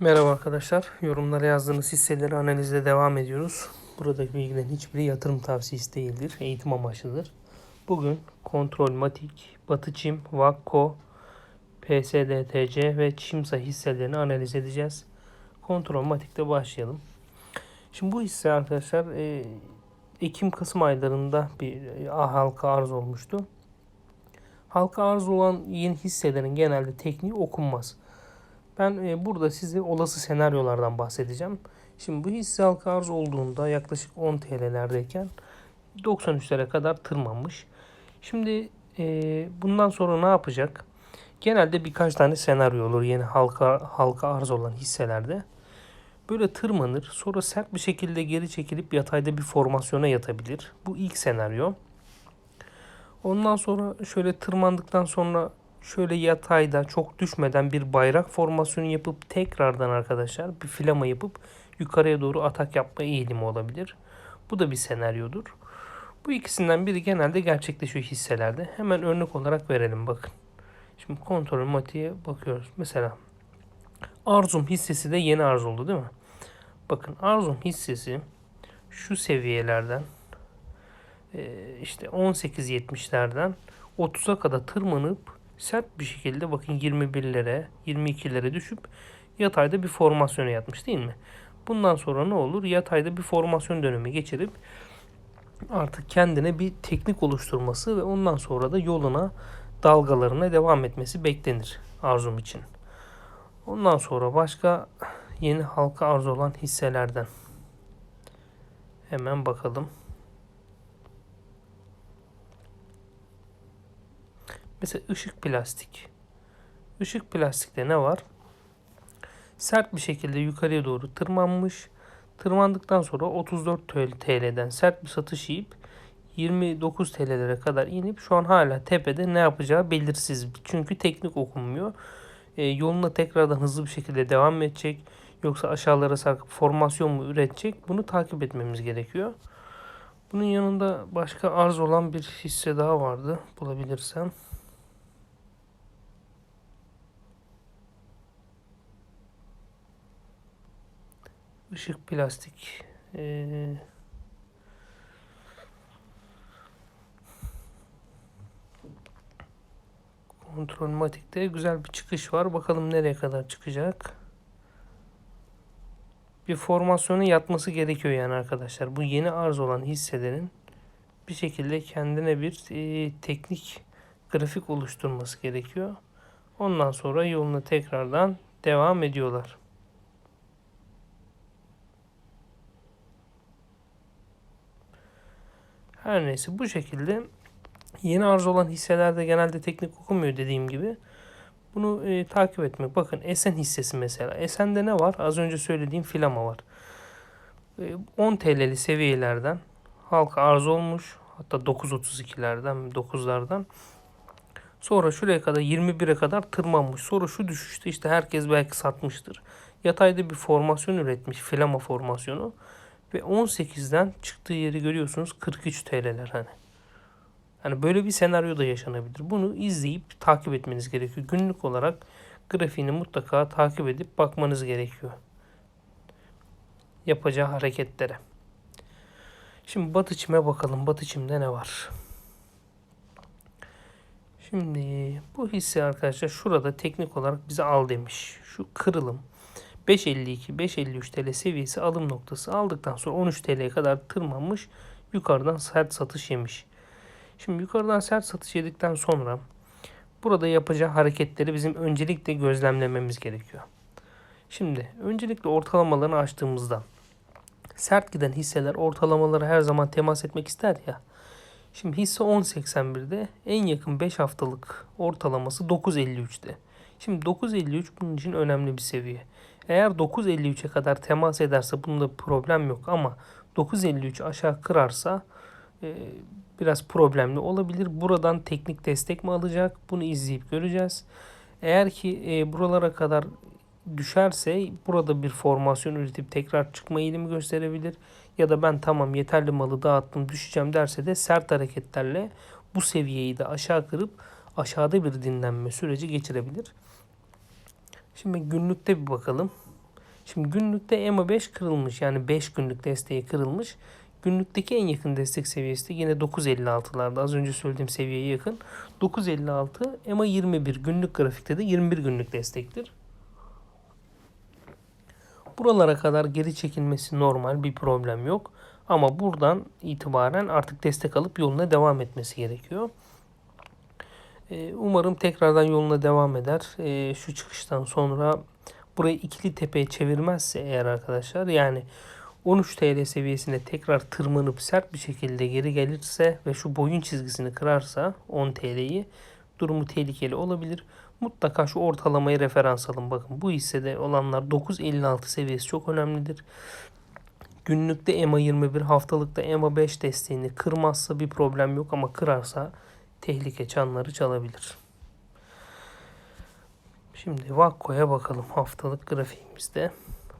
Merhaba arkadaşlar. Yorumlara yazdığınız hisseleri analizle devam ediyoruz. Buradaki bilgilerin hiçbiri yatırım tavsiyesi değildir. Eğitim amaçlıdır. Bugün Kontrol Matik, Batı Çim, Vakko, PSDTC ve Çimsa hisselerini analiz edeceğiz. Kontrol Matik'te başlayalım. Şimdi bu hisse arkadaşlar e, Ekim-Kasım aylarında bir e, halka arz olmuştu. Halka arz olan yeni hisselerin genelde tekniği okunmaz. Ben e, burada size olası senaryolardan bahsedeceğim. Şimdi bu hisse halka arz olduğunda yaklaşık 10 TL'lerdeyken 93'lere kadar tırmanmış. Şimdi e, bundan sonra ne yapacak? Genelde birkaç tane senaryo olur yeni halka halka arz olan hisselerde. Böyle tırmanır, sonra sert bir şekilde geri çekilip yatayda bir formasyona yatabilir. Bu ilk senaryo. Ondan sonra şöyle tırmandıktan sonra şöyle yatayda çok düşmeden bir bayrak formasyonu yapıp tekrardan arkadaşlar bir filama yapıp yukarıya doğru atak yapma eğilimi olabilir. Bu da bir senaryodur. Bu ikisinden biri genelde gerçekleşiyor hisselerde. Hemen örnek olarak verelim bakın. Şimdi kontrol matiğe bakıyoruz. Mesela Arzum hissesi de yeni arz oldu değil mi? Bakın Arzum hissesi şu seviyelerden işte 18.70'lerden 30'a kadar tırmanıp sert bir şekilde bakın 21'lere 22'lere düşüp yatayda bir formasyona yatmış değil mi? Bundan sonra ne olur? Yatayda bir formasyon dönemi geçirip artık kendine bir teknik oluşturması ve ondan sonra da yoluna dalgalarına devam etmesi beklenir arzum için. Ondan sonra başka yeni halka arz olan hisselerden hemen bakalım. Mesela ışık plastik. Işık plastikte ne var? Sert bir şekilde yukarıya doğru tırmanmış. Tırmandıktan sonra 34 TL'den sert bir satış yiyip 29 TL'lere kadar inip şu an hala tepede ne yapacağı belirsiz. Çünkü teknik okunmuyor. E, yoluna tekrardan hızlı bir şekilde devam edecek. Yoksa aşağılara sarkıp formasyon mu üretecek? Bunu takip etmemiz gerekiyor. Bunun yanında başka arz olan bir hisse daha vardı bulabilirsem. Işık plastik ee, kontrol matikte güzel bir çıkış var. Bakalım nereye kadar çıkacak. Bir formasyonu yatması gerekiyor yani arkadaşlar. Bu yeni arz olan hisselerin bir şekilde kendine bir e, teknik grafik oluşturması gerekiyor. Ondan sonra yoluna tekrardan devam ediyorlar. Her neyse bu şekilde yeni arz olan hisselerde genelde teknik okunmuyor dediğim gibi. Bunu e, takip etmek. Bakın Esen hissesi mesela. Esen'de ne var? Az önce söylediğim filama var. E, 10 TL'li seviyelerden halka arz olmuş. Hatta 9.32'lerden 9'lardan. Sonra şuraya kadar 21'e kadar tırmanmış. Sonra şu düşüşte işte herkes belki satmıştır. Yatayda bir formasyon üretmiş. Filama formasyonu. Ve 18'den çıktığı yeri görüyorsunuz 43 TL'ler hani. Hani böyle bir senaryo da yaşanabilir. Bunu izleyip takip etmeniz gerekiyor. Günlük olarak grafiğini mutlaka takip edip bakmanız gerekiyor. Yapacağı hareketlere. Şimdi batı çime bakalım. Batı çimde ne var? Şimdi bu hisse arkadaşlar şurada teknik olarak bize al demiş. Şu kırılım 5.52, 5.53 TL seviyesi alım noktası aldıktan sonra 13 TL'ye kadar tırmanmış. Yukarıdan sert satış yemiş. Şimdi yukarıdan sert satış yedikten sonra burada yapacağı hareketleri bizim öncelikle gözlemlememiz gerekiyor. Şimdi öncelikle ortalamalarını açtığımızda sert giden hisseler ortalamaları her zaman temas etmek ister ya. Şimdi hisse 10.81'de en yakın 5 haftalık ortalaması 9.53'te. Şimdi 9.53 bunun için önemli bir seviye. Eğer 9.53'e kadar temas ederse bunda problem yok ama 9.53 aşağı kırarsa e, biraz problemli olabilir. Buradan teknik destek mi alacak? Bunu izleyip göreceğiz. Eğer ki e, buralara kadar düşerse burada bir formasyon üretip tekrar çıkma eğilimi gösterebilir. Ya da ben tamam yeterli malı dağıttım düşeceğim derse de sert hareketlerle bu seviyeyi de aşağı kırıp aşağıda bir dinlenme süreci geçirebilir. Şimdi günlükte bir bakalım. Şimdi günlükte EMA 5 kırılmış. Yani 5 günlük desteği kırılmış. Günlükteki en yakın destek seviyesi de yine 9.56'larda. Az önce söylediğim seviyeye yakın. 9.56 EMA 21 günlük grafikte de 21 günlük destektir. Buralara kadar geri çekilmesi normal bir problem yok. Ama buradan itibaren artık destek alıp yoluna devam etmesi gerekiyor. Ee, umarım tekrardan yoluna devam eder. Ee, şu çıkıştan sonra burayı ikili tepeye çevirmezse eğer arkadaşlar yani 13 TL seviyesine tekrar tırmanıp sert bir şekilde geri gelirse ve şu boyun çizgisini kırarsa 10 TL'yi durumu tehlikeli olabilir. Mutlaka şu ortalamayı referans alın. Bakın bu hissede olanlar 9.56 seviyesi çok önemlidir. Günlükte EMA 21 haftalıkta EMA 5 desteğini kırmazsa bir problem yok ama kırarsa tehlike çanları çalabilir. Şimdi Vakko'ya bakalım haftalık grafiğimizde.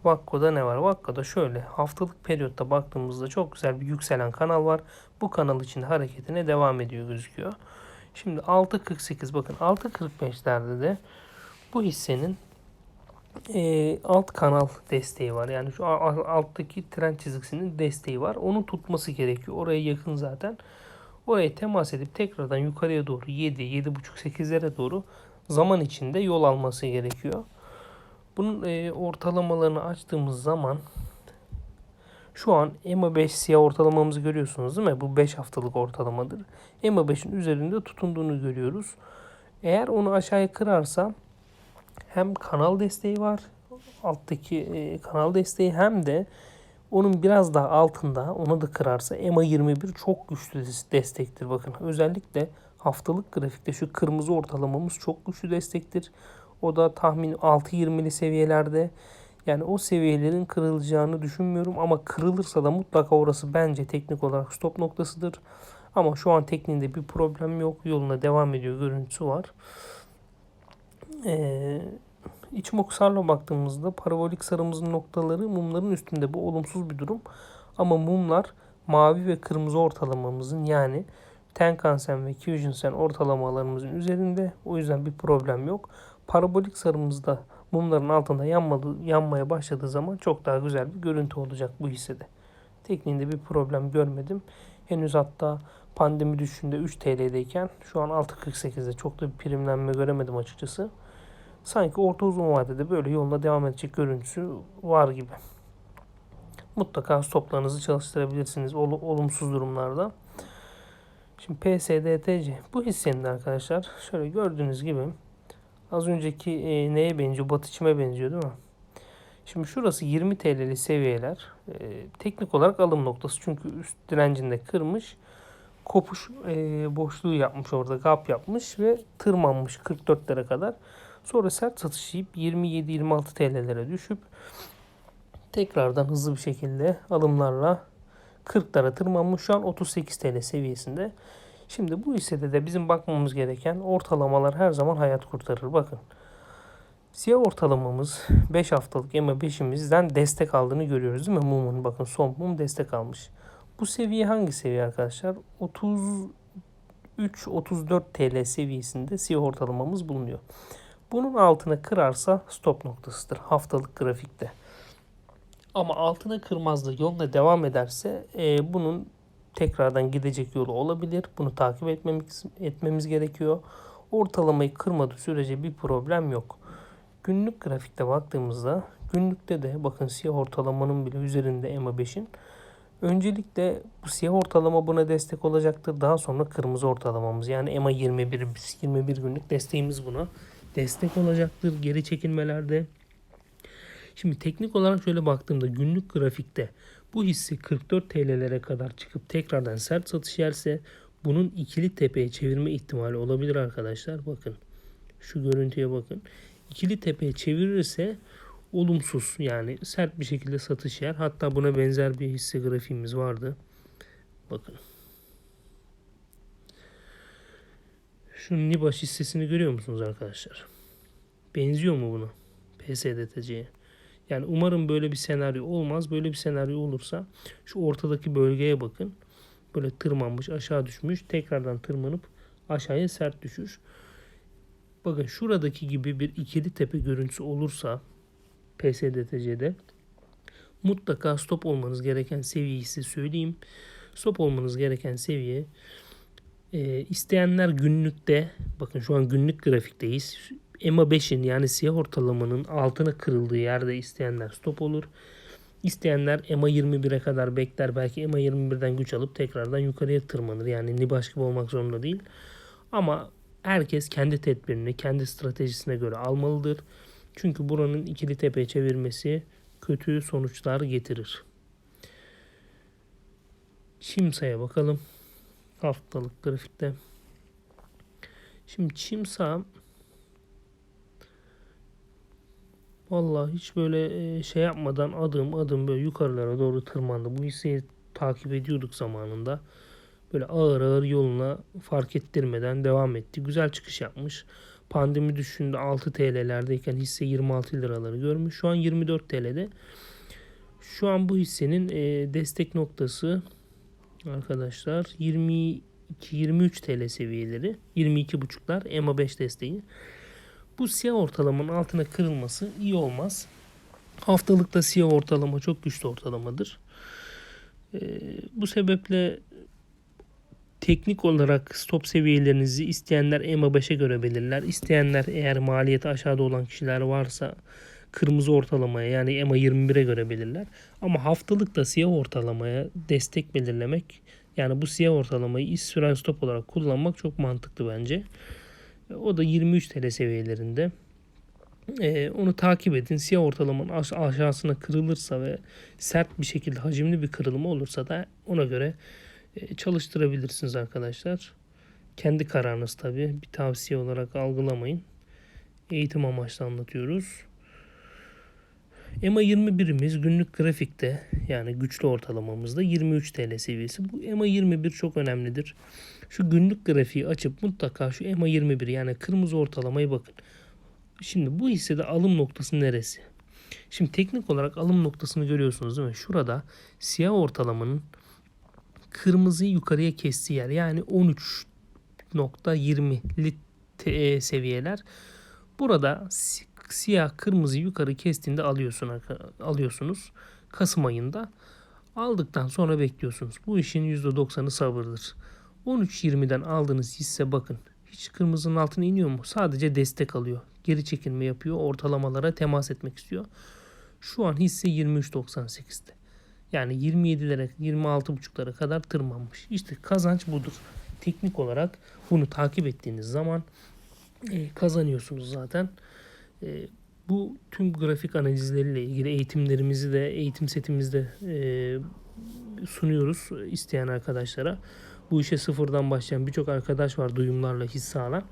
Vakko'da ne var? Vakko'da şöyle haftalık periyotta baktığımızda çok güzel bir yükselen kanal var. Bu kanal için hareketine devam ediyor gözüküyor. Şimdi 6.48 bakın 6.45'lerde de bu hissenin e, alt kanal desteği var. Yani şu alttaki trend çizgisinin desteği var. Onu tutması gerekiyor. Oraya yakın zaten. Oraya temas edip tekrardan yukarıya doğru 7, 7.5, 8'lere doğru zaman içinde yol alması gerekiyor. Bunun e, ortalamalarını açtığımız zaman şu an EMA 5 siyah ortalamamızı görüyorsunuz değil mi? Bu 5 haftalık ortalamadır. EMA 5'in üzerinde tutunduğunu görüyoruz. Eğer onu aşağıya kırarsa hem kanal desteği var alttaki e, kanal desteği hem de onun biraz daha altında onu da kırarsa EMA 21 çok güçlü destektir. Bakın özellikle haftalık grafikte şu kırmızı ortalamamız çok güçlü destektir. O da tahmin 6.20'li seviyelerde. Yani o seviyelerin kırılacağını düşünmüyorum ama kırılırsa da mutlaka orası bence teknik olarak stop noktasıdır. Ama şu an tekniğinde bir problem yok. Yoluna devam ediyor görüntüsü var. Ee, İçimokusarla baktığımızda parabolik sarımızın noktaları mumların üstünde. Bu olumsuz bir durum. Ama mumlar mavi ve kırmızı ortalamamızın yani Tenkan-sen ve Kyujin-sen ortalamalarımızın üzerinde. O yüzden bir problem yok. Parabolik sarımızda mumların altında yanmadı, yanmaya başladığı zaman çok daha güzel bir görüntü olacak bu hissede. Tekniğinde bir problem görmedim. Henüz hatta pandemi düşünde 3 TL'deyken şu an 6.48'de çok da bir primlenme göremedim açıkçası. Sanki orta uzun vadede böyle yoluna devam edecek görüntüsü var gibi. Mutlaka stoplarınızı çalıştırabilirsiniz ol, olumsuz durumlarda. Şimdi PSDTC bu hissenin arkadaşlar şöyle gördüğünüz gibi az önceki e, neye benziyor? Batı benziyor değil mi? Şimdi şurası 20 TL'li seviyeler. E, teknik olarak alım noktası. Çünkü üst direncinde kırmış. Kopuş e, boşluğu yapmış orada. Gap yapmış ve tırmanmış 44'lere kadar. Sonra sert satış yiyip 27-26 TL'lere düşüp tekrardan hızlı bir şekilde alımlarla 40'lara tırmanmış. Şu an 38 TL seviyesinde. Şimdi bu hissede de bizim bakmamız gereken ortalamalar her zaman hayat kurtarır. Bakın. Siyah ortalamamız 5 haftalık EMA 5'imizden destek aldığını görüyoruz değil mi? Mumun bakın son mum destek almış. Bu seviye hangi seviye arkadaşlar? 33-34 TL seviyesinde siyah ortalamamız bulunuyor. Bunun altına kırarsa stop noktasıdır haftalık grafikte. Ama altına kırmazdı yoluna devam ederse e, bunun tekrardan gidecek yolu olabilir. Bunu takip etmemiz, etmemiz gerekiyor. Ortalamayı kırmadığı sürece bir problem yok. Günlük grafikte baktığımızda günlükte de bakın siyah ortalamanın bile üzerinde EMA 5'in. Öncelikle bu siyah ortalama buna destek olacaktır. Daha sonra kırmızı ortalamamız yani EMA 21, 21 günlük desteğimiz buna destek olacaktır geri çekilmelerde. Şimdi teknik olarak şöyle baktığımda günlük grafikte bu hisse 44 TL'lere kadar çıkıp tekrardan sert satış yerse bunun ikili tepeye çevirme ihtimali olabilir arkadaşlar. Bakın şu görüntüye bakın. İkili tepeye çevirirse olumsuz yani sert bir şekilde satış yer. Hatta buna benzer bir hisse grafiğimiz vardı. Bakın. Şu Nibaş hissesini görüyor musunuz arkadaşlar? Benziyor mu bunu? PSDTC'ye. Yani umarım böyle bir senaryo olmaz. Böyle bir senaryo olursa şu ortadaki bölgeye bakın. Böyle tırmanmış aşağı düşmüş. Tekrardan tırmanıp aşağıya sert düşüş. Bakın şuradaki gibi bir ikili tepe görüntüsü olursa PSDTC'de. Mutlaka stop olmanız gereken seviyeyi size söyleyeyim. Stop olmanız gereken seviye e, isteyenler günlükte bakın şu an günlük grafikteyiz. EMA 5'in yani siyah ortalamanın altına kırıldığı yerde isteyenler stop olur. İsteyenler EMA 21'e kadar bekler. Belki EMA 21'den güç alıp tekrardan yukarıya tırmanır. Yani Nibaş gibi olmak zorunda değil. Ama herkes kendi tedbirini, kendi stratejisine göre almalıdır. Çünkü buranın ikili tepe çevirmesi kötü sonuçlar getirir. Çimsa'ya bakalım. Haftalık grafikte. Şimdi Çimsa Vallahi hiç böyle e, şey yapmadan adım adım böyle yukarılara doğru tırmandı. Bu hisseyi takip ediyorduk zamanında. Böyle ağır ağır yoluna fark ettirmeden devam etti. Güzel çıkış yapmış. Pandemi düşündü 6 TL'lerdeyken hisse 26 liraları görmüş. Şu an 24 TL'de. Şu an bu hissenin e, destek noktası arkadaşlar 22-23 TL seviyeleri. 22.5'lar EMA 5 desteği. Bu siyah ortalamanın altına kırılması iyi olmaz. Haftalıkta siyah ortalama çok güçlü ortalamadır. Ee, bu sebeple teknik olarak stop seviyelerinizi isteyenler EMA 5'e göre belirler. İsteyenler eğer maliyeti aşağıda olan kişiler varsa kırmızı ortalamaya yani EMA 21'e göre belirler. Ama haftalıkta siyah ortalamaya destek belirlemek yani bu siyah ortalamayı iş süren stop olarak kullanmak çok mantıklı bence. O da 23 TL seviyelerinde. Ee, onu takip edin. Siyah ortalamanın aş- aşağısına kırılırsa ve sert bir şekilde hacimli bir kırılma olursa da ona göre e, çalıştırabilirsiniz arkadaşlar. Kendi kararınız tabi. Bir tavsiye olarak algılamayın. Eğitim amaçlı anlatıyoruz. EMA 21'imiz günlük grafikte yani güçlü ortalamamızda 23 TL seviyesi. Bu EMA 21 çok önemlidir. Şu günlük grafiği açıp mutlaka şu EMA 21 yani kırmızı ortalamayı bakın. Şimdi bu hissede alım noktası neresi? Şimdi teknik olarak alım noktasını görüyorsunuz değil mi? Şurada siyah ortalamanın kırmızıyı yukarıya kestiği yer yani 13.20'li te- seviyeler. Burada siyah kırmızı yukarı kestiğinde alıyorsun alıyorsunuz Kasım ayında. Aldıktan sonra bekliyorsunuz. Bu işin %90'ı sabırdır. 13.20'den aldığınız hisse bakın. Hiç kırmızının altına iniyor mu? Sadece destek alıyor. Geri çekilme yapıyor. Ortalamalara temas etmek istiyor. Şu an hisse 23.98'de. Yani 27'lere 26.5'lara kadar tırmanmış. İşte kazanç budur. Teknik olarak bunu takip ettiğiniz zaman e, kazanıyorsunuz zaten. E, bu tüm grafik analizleriyle ilgili eğitimlerimizi de eğitim setimizde e, sunuyoruz isteyen arkadaşlara. Bu işe sıfırdan başlayan birçok arkadaş var duyumlarla hisse alan.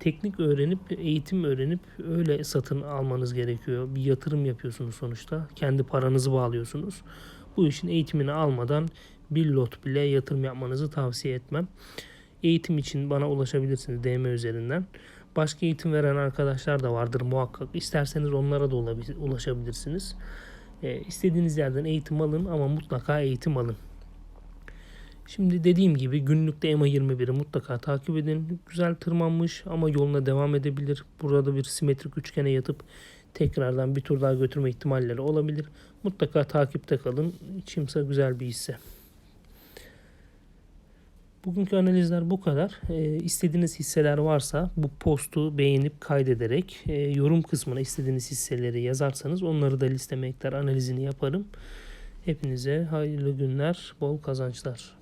Teknik öğrenip, eğitim öğrenip öyle satın almanız gerekiyor. Bir yatırım yapıyorsunuz sonuçta. Kendi paranızı bağlıyorsunuz. Bu işin eğitimini almadan bir lot bile yatırım yapmanızı tavsiye etmem. Eğitim için bana ulaşabilirsiniz DM üzerinden. Başka eğitim veren arkadaşlar da vardır muhakkak. İsterseniz onlara da ulaşabilirsiniz. E, istediğiniz yerden eğitim alın ama mutlaka eğitim alın. Şimdi dediğim gibi günlükte EMA 21'i mutlaka takip edin. Güzel tırmanmış ama yoluna devam edebilir. Burada bir simetrik üçgene yatıp tekrardan bir tur daha götürme ihtimalleri olabilir. Mutlaka takipte kalın. Çimsa güzel bir hisse. Bugünkü analizler bu kadar. E, istediğiniz hisseler varsa bu postu beğenip kaydederek e, yorum kısmına istediğiniz hisseleri yazarsanız onları da listeme ekler analizini yaparım. Hepinize hayırlı günler, bol kazançlar.